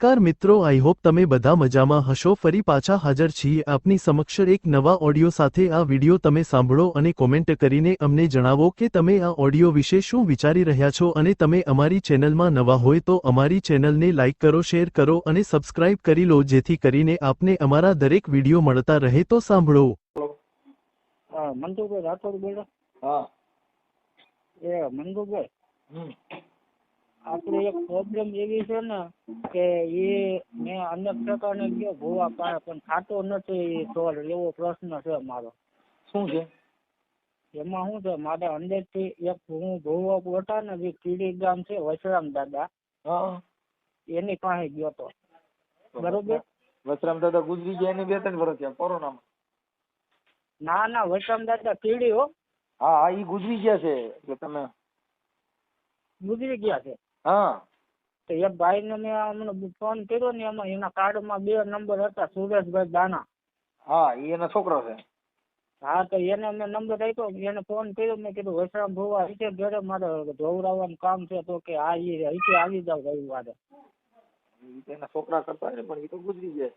નમસ્કાર મિત્રો I hope તમે બધા મજામાં હશો. ફરી પાછા હાજર છીએ આપની સમક્ષ એક નવા ઓડિયો સાથે. આ વિડિયો તમે સાંભળો અને કોમેન્ટ કરીને અમને જણાવો કે તમે આ ઓડિયો વિશે શું વિચારી રહ્યા છો અને તમે અમારી ચેનલમાં નવા હોય તો અમારી ચેનલને લાઇક કરો શેર કરો અને સબસ્ક્રાઇબ કરી લો જેથી કરીને આપને અમારા દરેક વિડિયો મળતા રહે તો સાંભળો. હા રાઠોડ બોલો? હા. એ હમ. આપણે એક પ્રોબ્લેમ એવી છે ને કે એ મેં અનેક પ્રકારને કયો ભૂવા પાડે પણ ખાતો નથી સોલ એવો પ્રશ્ન છે મારો. શું છે? એમાં શું છે? મારે અંદરથી એક હું ભૂવો બોટા ને જે કીડી ગામ છે વસરામ દાદા હા. એની પાસે ગયો તો. બરોબર? વસરામ દાદા ગુજરી ગયા એની બે ત્રણ વર્ષ થયા કોરોનામાં? ના ના વસરામ દાદા કીડી હો. હા હા ઈ ગુજરી ગયા છે એટલે તમે ગુજરી ગયા છે. હા. તો એક ભાઈને મેં હમણાં ફોન કર્યો ને એમાં એના કાર્ડમાં બે નંબર હતા સુરેશભાઈ દાના. હા એ એનો છોકરો છે. હા તો એને મેં નંબર આપ્યો એને ફોન કર્યો મેં કીધું વૈષ્ણવ ભુવા અહીંથી ઘરે? મારે ધોવરાવવાનું કામ છે તો કે હા એ અહીંથી આવી જાવ રવિવારે. એના છોકરા કરતા ને પણ એ તો ગુજરી જાય.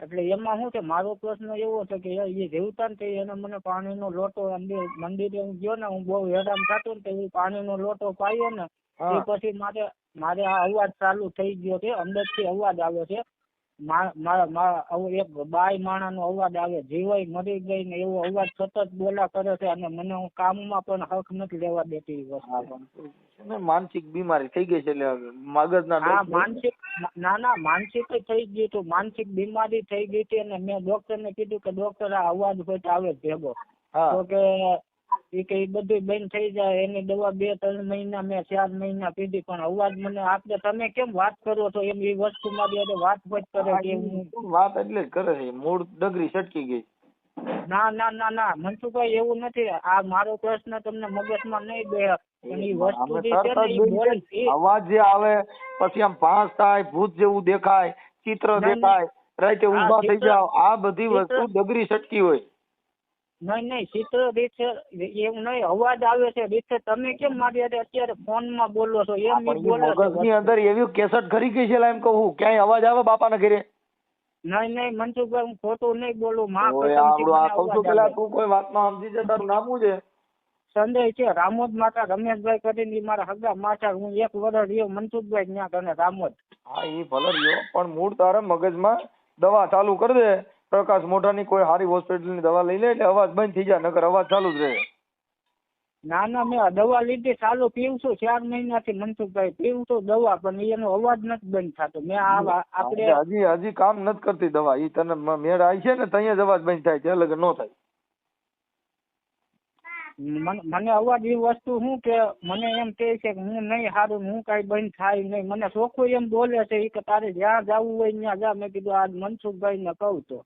એટલે એમાં શું છે મારો પ્રશ્ન એવો છે કે એ જીવતા ને એને મને પાણીનો લોટો મંદિરે હું ગયો ને હું બહુ હેરાન થતો ને તો પાણીનો લોટો પાયો ને પછી મારે મારે આ અવાજ ચાલુ થઈ ગયો છે અંદરથી અવાજ આવ્યો છે. એક બાય માણા માણાનો અવાજ આવે જીવાય મરી ગઈ ને એવો અવાજ સતત બોલા કરે છે અને મને હું કામમાં પણ હક નથી લેવા દેતી વસ્તુ. ને માનસિક બીમારી થઈ ગઈ છે એટલે મગજના હા માનસિક ના ના માનસિક થઈ ગયું હતું. માનસિક બીમારી થઈ ગઈ હતી અને મેં ડોક્ટર ને કીધું કે ડોક્ટર આ અવાજ હોય તો આવે ભેગો. તો કે એ કે બધું બંધ થઈ જાય. એની દવા બે ત્રણ મહિના મેં ચાર મહિના પીધી પણ અવાજ મને આપણે તમે કેમ વાત કરો છો? એમ એ વસ્તુ મારી અરે વાત જ કરે કે વાત એટલે જ કરે છે? મૂળ ડગરી છટકી ગઈ. ના ના ના ના. મનસુખભાઈ એવું નથી. આ મારો પ્રશ્ન તમને મગજમાં નહીં ઈ- અવાજ જે આવે પછી આમ ભાસ થાય ભૂત જેવું દેખાય ચિત્ર. દેખાય રાતે ઊભા થઈ જાવ આ બધી વસ્તુ ડગરી સટકી હોય. નહીં નહીં ચિત્ર રીત એવું નહીં અવાજ આવે છે. રીત તમે કેમ મારી અત્યારે ફોનમાં બોલો છો? એમ બોલે છે મગજની અંદર એવી કેસેટ ખરી ગઈ છે એમ કહું. ક્યાંય અવાજ આવે બાપાના ઘરે? નહીં નહીં મનસુખભાઈ હું ખોટું નહીં બોલું. માં આપણું આ કહું છું પેલા તું કોઈ વાતમાં સમજી જા તારું નામ છે? સંજય છે રામોદ માતા રમેશભાઈ કરીને મારા હગા માતા હું એક વર્ષ રહ્યો મનસુખભાઈ ત્યાં કને રામોદ. હા એ ભલે રહ્યો પણ મૂળ તારા મગજમાં દવા ચાલુ કરી દે. પ્રકાશ મોઢાની કોઈ સારી હોસ્પિટલની દવા લઈ લે એટલે અવાજ બંધ થઈ જાય નકર અવાજ ચાલુ જ રહે. ના ના મેં દવા લીધી ચાલુ પીવું છું ચાર મહિનાથી મનસુખભાઈ પીવું છું દવા પણ એનો અવાજ નથી બંધ થતો. મેં આ આપણે હજી હજી કામ નથી કરતી દવા ઈ તને મેળ આવી છે ને ત્યાં જ અવાજ બંધ થાય છે અલગ ન થાય. મને અવાજ એ વસ્તુ શું કે મને એમ કહે છે કે હું નહીં સારું હું કાંઈ બંધ થાય નહીં. મને ચોખ્ખું એમ બોલે છે કે તારે જ્યાં જવું હોય ત્યાં જા. મેં કીધું આ મનસુખભાઈ ને કહું તો.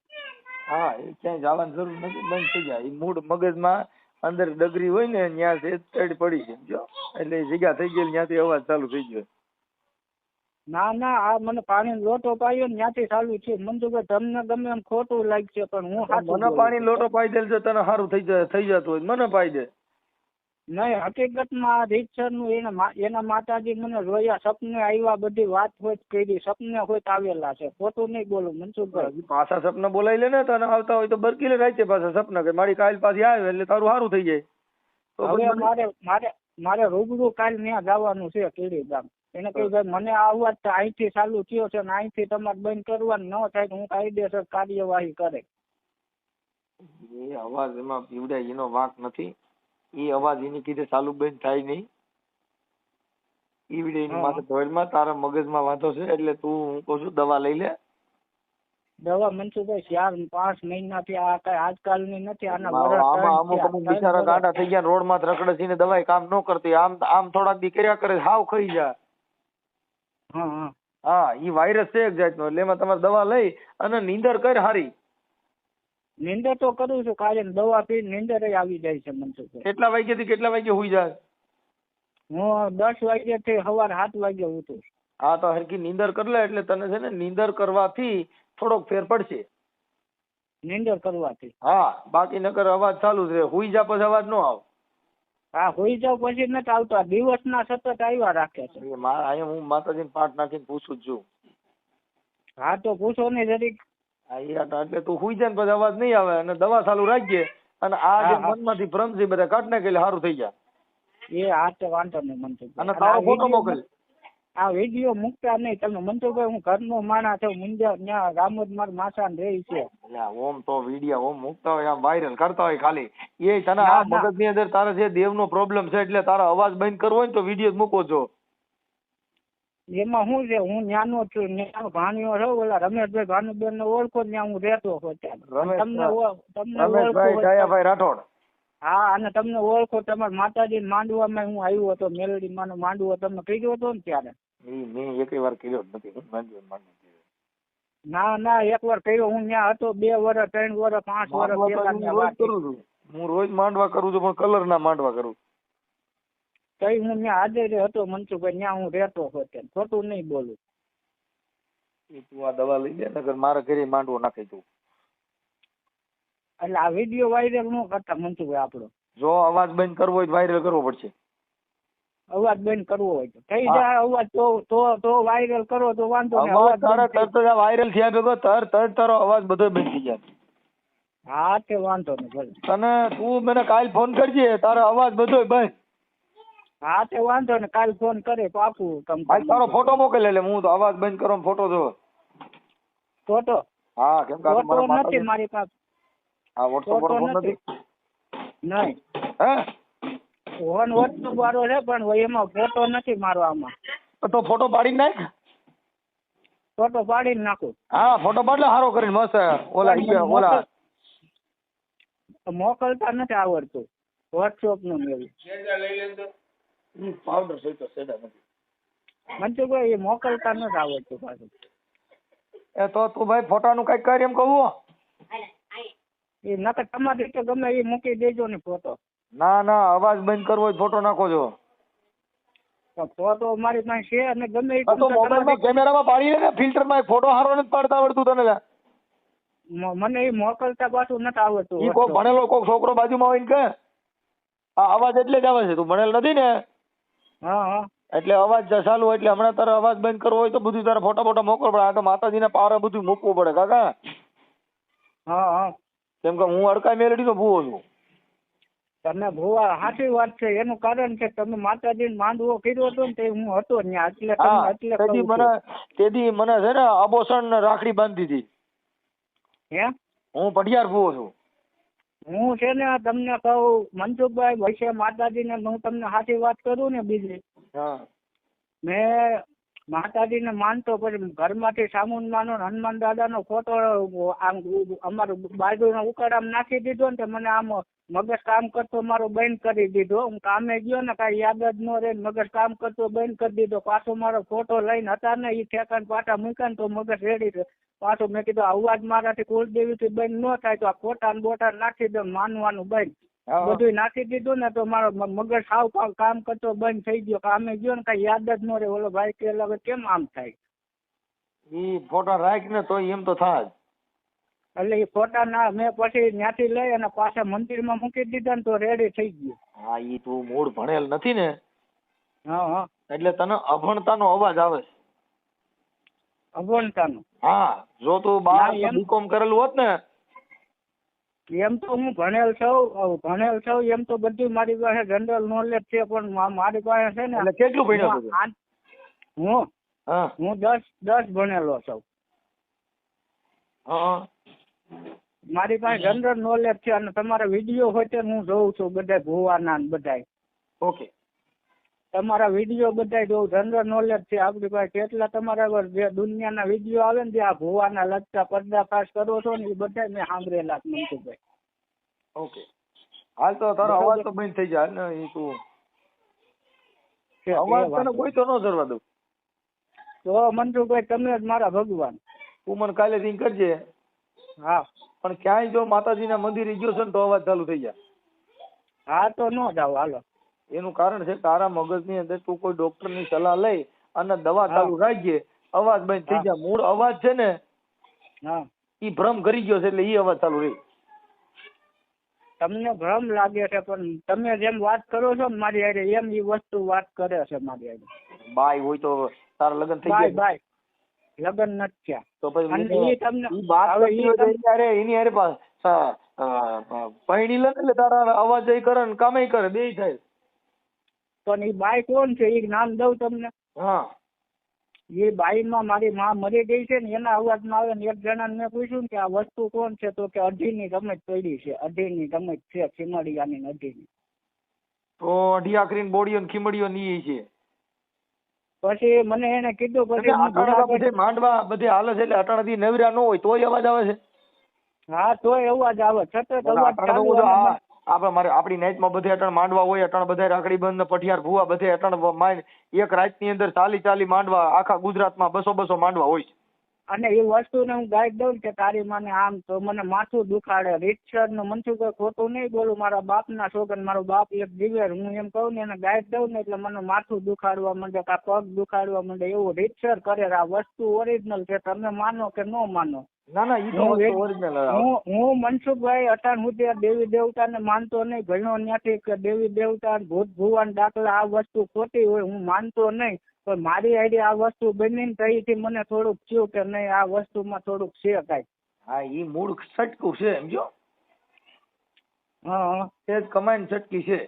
હા એ ક્યાંય જવાની જરૂર નથી બંધ થઈ જાય. એ મૂળ મગજમાં અંદર ડગરી હોય ને ત્યાં છે પડી છે જો. એટલે જગ્યા થઈ ગઈ ત્યાંથી અવાજ ચાલુ થઈ ગયો. ના ના આ મને પાણી લોટો પાયો ને ત્યાંથી ચાલુ છે મનસુખભાઈ તમને ગમે એમ ખોટું લાગશે પણ હું મને પાણી લોટો પાઈ દે તો તને સારું થઈ જાય થઈ જતું હોય મને પાઈ દે. નહીં હકીકતમાં રીતસરનું એના એના માતાજી મને રોયા સપને આવ્યા બધી વાત હોય કરી સપને હોય તો આવેલા છે. ખોટું નહીં બોલું મનસુખભાઈ પાછા સપના બોલાવી લે ને તને આવતા હોય તો બરકી લે રાતે પાછા સપના કે મારી કાલ પાછી આવે એટલે તારું સારું થઈ જાય. તો હવે મારે મારે મારે રૂબરૂ કાલ ત્યાં જવાનું છે કેડી ગામ. એને કહ્યું ભાઈ મને આ અવાજ તો અહીંથી ચાલુ થયો છે ને અહીંથી તમારે બંધ કરવાનું ન થાય તો હું કાયદેસર કાર્યવાહી કરે. એ અવાજ એમાં પીવડાય એનો વાંક નથી. એ અવાજ એની કીધે ચાલુ બંધ થાય નહીં. ઈવડે એની. માથે ધોળમાં તારા મગજમાં વાંધો છે એટલે તું હું કહું છું દવા લઈ લે. દવા મનસુખભાઈ ચાર પાંચ મહિનાથી આ કઈ આજકાલની નથી આના આમાં અમુક અમુક બિચારા ગાંડા થઈ ગયા રોડમાં રખડે છે ને દવાઈ કામ ન કરતી. આમ આમ થોડાક દી કર્યા કરે હાવ ખાઈ જા. હા હા. હા ઈ વાયરસ છે એક જાતનો એટલે એમાં તમારે દવા લઈ અને નીંદર કર હારી. નિંદર તો કરું છું કાલે દવા પી નિંદર આવી જાય છે મનસુખ કેટલા વાગ્યા થી કેટલા વાગ્યે હુઈ જાય? હું દસ વાગ્યા થી સવાર સાત વાગ્યા ઉઠું હા તો હરખી નિંદર કરી લે એટલે તને છે ને નિંદર કરવાથી થોડોક ફેર પડશે. નિંદર કરવાથી. હા બાકી નકર અવાજ ચાલુ જ રહે. હુઈ જા પછી અવાજ નો આવે. હા હોઈ જાવ પછી નથી આવતા. દિવસના સતત આવ્યા રાખે છે. હું માતાજીને પાઠ નાખીને પૂછું જ છું. હા તો પૂછો ને જરીક. હા એ એટલે તું હુઈ જાય ને પછી અવાજ નહીં આવે અને દવા ચાલુ રાખજે અને આ જે. મનમાંથી ભ્રમ છે બધા કાઢ નાખે એટલે સારું થઈ જાય એ હા તો વાંધો નહીં મનસુખભાઈ. અને તારો ફોટો મોકલ. આ વીડિયો મુકતા નહીં. તમે મનસુખભાઈ હું ઘરનો માણા છું મુંજા ત્યાં રામોદ માર માસા રહી છે. ઓમ તો વીડિયો ઓમ મૂકતા હોય આમ વાયરલ કરતા હોય ખાલી. એ તને આ ના. મગજની અંદર તારે જે દેવનો પ્રોબ્લેમ છે એટલે તારા અવાજ બંધ કરવો હોય ને તો વીડિયો મૂકો છો. એમાં શું છે? હું ન્યાનો છું ન્યાનો ભાણિયો છું ઓલા રમેશભાઈ ભાનુબેન ને ઓળખો ત્યાં હું રહેતો હતો તમને તમને ઓળખો રાઠોડ. હા અને તમને ઓળખો તમારા માતાજી માંડવામાં હું આવ્યો હતો મેલડી માનો માંડવો તમને કીધો હતો ને ત્યારે. મેં એક વાર કર્યો નથી ને કર્યો. ના એક વાર કર્યો હું ત્યાં હતો બે વર્ષ ત્રણ વર્ષ પાંચ વર્ષ હું રોજ કરું છું. હું રોજ માંડવા કરું છું પણ કલર ના માંડવા કરું તઈ હું ત્યાં હાજર હતો મનસુખભાઈ ત્યાં હું રહેતો હતો. ખોટું નહીં બોલું. તું આ દવા લઈ લે નગર મારા ઘરે માંડવો નાખી તું એટલે આ વીડિયો વાયરલ ન કરતા મનસુખભાઈ આપણો. જો અવાજ બંધ કરવો હોય તો વાયરલ કરવો પડશે. અવાજ બંધ કરવો હોય તો. થઈ જાય અવાજ તો તો તો વાયરલ કરો તો વાંધો નહીં. અવાજ અવાજ તારા તરત જ વાયરલ થયા ભેગો તર તર તારો અવાજ બધો બંધ થઈ જાય. હા તે વાંધો નહીં ભલે. તને તું મને કાલ ફોન કરજે તારો અવાજ બધો બંધ. હા તે વાંધો ને કાલ ફોન કરે પાકું તમ ભાઈ તારો ફોટો મોકલી લે હું તો અવાજ બંધ કરો ફોટો જો ફોટો હા કેમ કે ફોટો નથી મારી પાસે. હા વોટ્સએપ પર ફોન નથી. નહીં. હે? ફોન વોટ્સએપ વાળો છે પણ એમાં ફોટો નથી મારો આમાં. તો ફોટો પાડી નાખ. ફોટો પાડીને નાખું. હા ફોટો પાડલે સારો હારો કરીને મસ્ત ઓલા ઓલા મોકલતા નથી આવડતું. વોટ્સઅપનું ને એવું પાવડર છે તો સેડા નથી મનસુખભાઈ એ મોકલતા નથી આવડતું પાછું. એ તો તું ભાઈ ફોટાનું કઈ કર એમ કહું એ નકર તમારી તો ગમે એ મૂકી દેજો ને ફોટો. ના ના અવાજ બંધ કરવો હોય તો ફોટો નાખો છો ફોટો મારી પાસે છે અને ગમે એ તો મોબાઈલમાં કેમેરામાં પાડી લે ને ફિલ્ટરમાં એક ફોટો હારો નથી પાડતા આવડતું તને મને એ મોકલતા પાછું નથી આવડતું કોઈ ભણેલો કોઈ છોકરો બાજુમાં હોય ને કે આ અવાજ એટલે જ આવે છે તું ભણેલ નથી ને? હા હા. એટલે અવાજ જસાલો ચાલુ હોય એટલે હમણાં તારે અવાજ બંધ કરવો હોય તો બધું તારે ફોટા ફોટા મોકલવો પડે આ તો માતાજીને પારે બધું મૂકવું પડે કાકા. હા હા. કેમ કે હું અડકાઈ મેલડી તો ભૂવો છું. તમે ભુવા સાચી વાત છે એનું કારણ છે તમે માતાજી માંડવો કર્યો હતો ને તે હું હતો ત્યાં એટલે એટલે તેથી મને. તેથી મને છે ને આભૂષણ રાખડી બાંધી હતી હે? હું પઢિયાર ભૂવો છું. હું છે ને તમને કહું મનસુખભાઈ વૈશ્ય માતાજીને હું તમને સાચી વાત કરું ને બીજી. હા. મેં માતાજીને માનતો પછી ઘરમાંથી સામુંડમાનો ને હનુમાન દાદાનો ફોટો, આમ અમારું બાજુના ઉકાળામાં નાખી દીધો ને મને આમ મગજ કામ કરતો મારો બંધ કરી દીધો. હું કામે ગયો ને કાંઈ યાદ જ ન રહે મગજ કામ કરતો બંધ કરી દીધો. પાછો મારો ફોટો લઈને હતા ને એ ઠેકાણ પાટા મૂક્યા તો મગજ રેડી પાછો મેં કીધું અવાજ મારાથી કુલદેવીથી બંધ ન થાય તો આ ફોટા બોટા નાખી દો માનવાનું બંધ. બધું નાખી દીધું ને તો મારો મગજ સાવ કામ કરતો બંધ થઈ ગયો. કામે ગયો ને કઈ યાદ જ ન રહે. ઓલો ભાઈ કે હવે કેમ આમ થાય? ઈ ફોટા રાખ ને તો એમ તો થાય. એટલે એ ફોટા ના મેં પછી ત્યાંથી લઈ અને પાછા મંદિરમાં મૂકી દીધા ને તો રેડી થઈ ગયું. હા ઈ તું મૂળ ભણેલ નથી ને? હા હા. એટલે તને અભણતાનો અવાજ આવે. છે. અભણતાનું? હા જો તું બાર બીકોમ કરેલું હોત ને એમ તો હું ભણેલ છું ભણેલ છું એમ તો બધી મારી પાસે જનરલ નોલેજ છે પણ મારી પાસે છે ને કેટલું ભણ્યો હું હું હું. દસ દસ ભણેલો છું. મારી પાસે જનરલ નોલેજ છે અને તમારા વીડિયો હોય તે હું જોઉં છું બધા ભુવાના બધા બધાય. ઓકે. તમારા વીડિયો બધા જો જનરલ નોલેજ છે. આપણી પાસે કેટલા તમારા જે દુનિયાના વીડિયો આવે ને જે આ ભુવાના લગતા પર્દાફાશ કરો છો ને એ બધા મેં સાંભળેલા મનસુખભાઈ ઓકે હાલ તો તારો અવાજ તો બંધ થઈ જાય. ને એ તું અવાજ તને કોઈ તો ન ધરવા દઉં. તો મંજુભાઈ તમે જ મારા ભગવાન. તું મને કાલે થી કરજે. હા. પણ ક્યાંય જો માતાજીના મંદિરે ગયો છે ને તો અવાજ ચાલુ થઈ જાય. હા તો ન જાવ હાલો. એનું કારણ છે તારા મગજની અંદર તું કોઈ ડોક્ટરની સલાહ લઈ અને દવા ચાલુ રાખજે. અવાજ બંધ થઈ જાય મૂળ અવાજ છે ને હા. ઈ ભ્રમ કરી ગયો છે એટલે ઈ અવાજ ચાલુ રહી. તમને ભ્રમ લાગે છે પણ તમે જેમ વાત કરો છો ને મારી હારે એમ એ વસ્તુ વાત કરે છે મારી હારે. બાય હોય તો તારા લગ્ન થઈ જાય ગયા. બાય. લગ્ન નથી થયા. તો પછી અને તમને વાત હવે ઈ એની હારે- પૈણી લે એટલે તારા અવાજ એ કરે ને કામે કરે બેય થાય. પણ એ બાઈ કોણ છે? એ નામ દઉં તમને. હા. એ બાઈમાં મારી માં મરી ગઈ છે ને એના અવાજમાં આવે ને એક જણાને મેં પૂછ્યું કે આ વસ્તુ કોણ છે? તો કે અઢીની રમત પડી છે. અઢીની રમત છે ખીમડિયાની ને અઢીની. તો અઢી આખરી બોડીઓ ને ખીમડીઓ ની છે. પછી મને એને કીધું પછી માંડવા બધે હાલે છે એટલે અટાણાથી નવરા ન હોય તોય અવાજ આવે છે. હા તોય અવાજ આવે. છતાં અવાજ આપણે મારે આપણી નાઇટમાં બધે અટણ માંડવા હોય, અટણ બધા રાખડી બંધ પઠિયાર ભૂવા બધે અટણ માંડ એક રાતની અંદર ચાલી ચાલી માંડવા આખા ગુજરાતમાં બસો બસો માંડવા હોય છે. અને એ વસ્તુને હું ગાઈડ દઉં કે તારી મને આમ તો મને માથું દુખાડે. રીતસરનું મનસું કોઈ ખોટું નહીં બોલું. મારા બાપના છોકરા મારો બાપ એક જીવેર હું એમ કહું ને એને ગાઈડ દઉં ને એટલે મને માથું દુખાડવા માંડે કા પગ દુખાડવા માંડે એવું રીતસર કરે. આ વસ્તુ ઓરિજિનલ છે. તમે માનો કે ન માનો. ના ના ઈ તો આવે. હું હું મનસુખભાઈ અટાણ હું ત્યાં દેવી દેવતાને માનતો નહીં. ઘણો ત્યાંથી કે દેવી દેવતા ભૂત ભુવાન દાખલા આ વસ્તુ ખોટી હોય હું માનતો નહીં. પણ મારી આઈડી આ વસ્તુ બની તઈથી મને થોડુંક થયું કે નહીં આ વસ્તુમાં થોડુંક છે કાંઈ. હા ઈ મૂળ સટકું છે સમજો? હા. તે જ કમાઈને સટકી છે.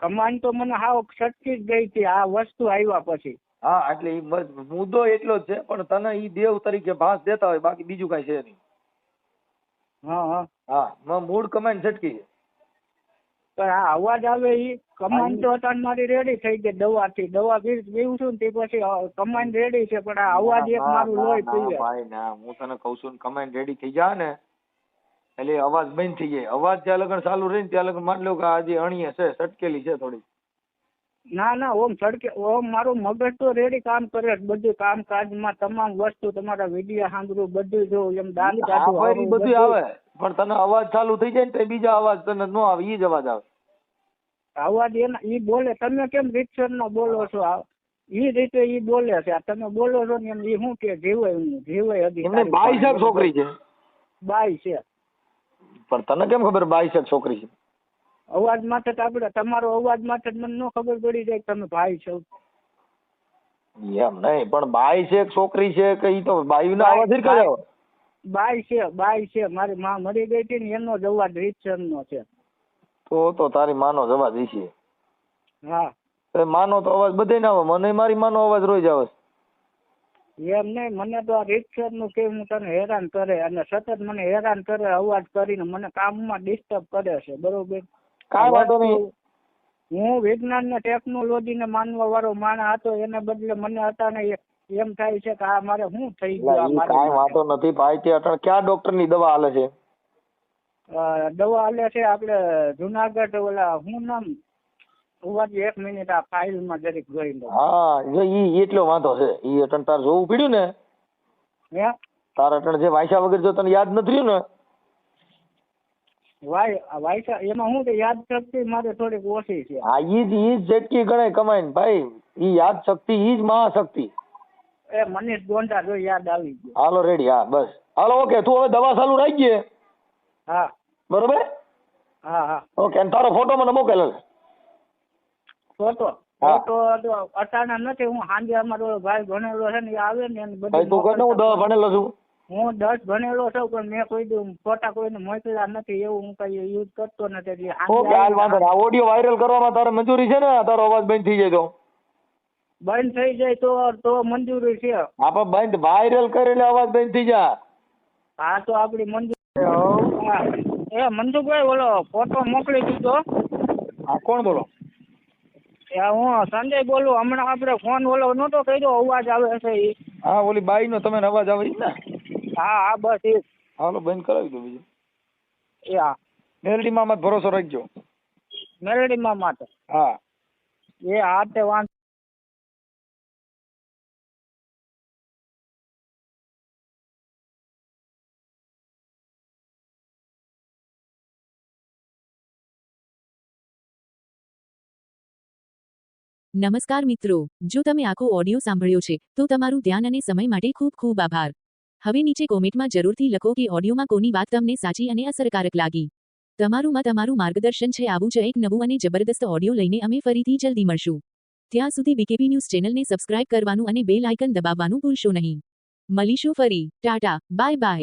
કમાન તો મને હાવ છટકી જ ગઈ હતી આ વસ્તુ આવ્યા પછી. હા એટલે ઈ મુદ્દો એટલો જ છે પણ તને ઈ દેવ તરીકે ભાસ દેતા હોય બાકી બીજું કઈ છે નહીં. હા હા. હા મૂળ કમાઈને સટકી છે. પણ આ અવાજ આવે ઈ કમાન તો અત્યારે મારી રેડી થઈ ગઈ દવાથી. દવા પી- પીવું છું ને તે પછી અ, કમાન રેડી છે પણ આ અવાજ એક મારું લોહી પીવે ભાઈ ના હું તને કહું છું ને કમાઈને રેડી થઈ જા ને. એટલે અવાજ બંધ થઈ જાય. અવાજ જ્યાં લગન ચાલુ રહી ને ત્યાં લગન માની લો કે આજે અણીએ છે સટકેલી છે થોડી ના ના ઓમ સડકે ઓમ મારું મગજ તો રેડી કામ કરે બધું કામકાજમાં તમામ વસ્તુ તમારા વીડિયો સાંભળું બધું જો એમ ઈ હરવું, બધું આવે પણ તને અવાજ ચાલુ થઈ જાય ને તો બીજા અવાજ તને ન આવે ઈ જ અવાજ આવે. અવાજ એના ઈ બોલે તમે કેમ રીતસર નો બોલો છો? ઈ રીતે ઈ બોલે છે આ તમે બોલો છો ને એમ ઈ શું કે જીવાય હું જીવાય હજી બાઈ. છોકરી છે. બાઈ છે પણ તને કેમ ખબર બાઈ શક છોકરી છે? અવાજ માટે તો આપણે તમારો અવાજ માટે જ મને ન ખબર પડી જાય તમે ભાઈ છો. એમ નહીં પણ બાઈ છે છોકરી છે કે ઈ તો બાઈ ના અવાજ જ કર્યો બાઈ છે બાઈ છે. મારી માં મરી ગઈ હતી ને એનો જ અવાજ રીતસર નો છે. તો તો તારી માનો જ અવાજ છે. હા. એ માનો તો અવાજ બધે ના આવે મને મારી માનો અવાજ રોજ જાવ એમ નહીં મને તો આ રીતસરનું કે હું તને હેરાન કરે અને સતત મને હેરાન કરે અવાજ કરીને મને કામમાં ડિસ્ટર્બ કરે છે. બરોબર? કાંઈ વાંધો નહીં. હું વિજ્ઞાન ને ટેકનોલોજી ને માનવા વાળો માણસ હતો એના બદલે મને હતા ને એમ થાય છે કે આ મારે શું થઈ ગયું કાંઈ વાંધો નથી ભાઈ તે અટાણે ક્યાં ડોક્ટરની દવા હાલે છે? દવા હાલે છે આપણે જુનાગઢ ઓલા હું નામ? હોવાથી એક મિનિટ આ ફાઇલમાં જરીક જોઈ લો. હા જો ઈ એટલો વાંધો છે. ઈ અટણ તાર જોવું પડ્યું ને? તાર અટણ જે વાંચ્યા વગર જો તને યાદ નથી રહ્યું ને? વાય આ વાયસા એમાં હું કે યાદ શક્તિ મારે થોડીક ઓછી છે. હા ઈ જ ઈ જ ઝટકી ગણાય કમાઈને ભાઈ. ઈ યાદ શક્તિ ઈ જ મહાશક્તિ. એ મનીષ ગોંડા જો યાદ આવી ગયો. હાલો રેડી હા બસ. હાલો ઓકે તું હવે દવા ચાલુ રાખજે. હા. બરોબર? હા હા. ઓકે અને તારો ફોટો મને મોકલ ફોટો. ફોટો અટાણા નથી હું સાંજે અમારો ભાઈ ભણેલો છે ને આવે ને બધું તું કહે હું દવા ભણેલો છું. હું દસ ભણેલો છું પણ મેં કોઈ દી ફોટા કોઈને મોકલ્યા નથી એવું હું કઈ યુઝ કરતો નથી. એટલે હાલ વાંધો આ ઓડિયો વાયરલ કરવામાં તારે મંજૂરી છે ને? તારો અવાજ બંધ થઈ જાય તો. બંધ થઈ જાય તો તો મંજૂરી છે. આપણે બંધ વાયરલ કરે એટલે અવાજ બંધ થઈ જાય હા તો આપડી મંજૂરી હા એ મંજુભાઈ બોલો ફોટો મોકલી દીધો. હા કોણ બોલો? એ હું સંજય બોલું. હમણાં આપણે ફોન ઓલો નહોતો કર્યો અવાજ આવે છે હા ઓલી બાઈ નો તમે અવાજ આવે ને? હા હા બસ એ હાલો બંધ કરાવી દો બીજું. એ હા. મેલડી માં મત ભરોસો રાખજો. મેલડીમાં માટે? હા. એ હા તે વાંધો નમસ્કાર મિત્રો જો તમે આખો ઓડિયો સાંભળ્યો છે તો તમારું ધ્યાન અને સમય માટે ખૂબ ખૂબ આભાર. હવે નીચે કોમેન્ટમાં જરૂરથી લખો કે ઓડિયોમાં કોની વાત તમને સાચી અને અસરકારક લાગી. તમારું માં તમારું માર્ગદર્શન છે. આવું જ એક નવું અને જબરદસ્ત ઓડિયો લઈને અમે ફરીથી જલ્દી મળશું. ત્યાં સુધી બીકેપી ન્યૂઝ ચેનલને સબસ્ક્રાઇબ કરવાનું અને બેલ આઇકન દબાવવાનું ભૂલશો નહીં. મળીશું ફરી. ટાટા. Bye bye.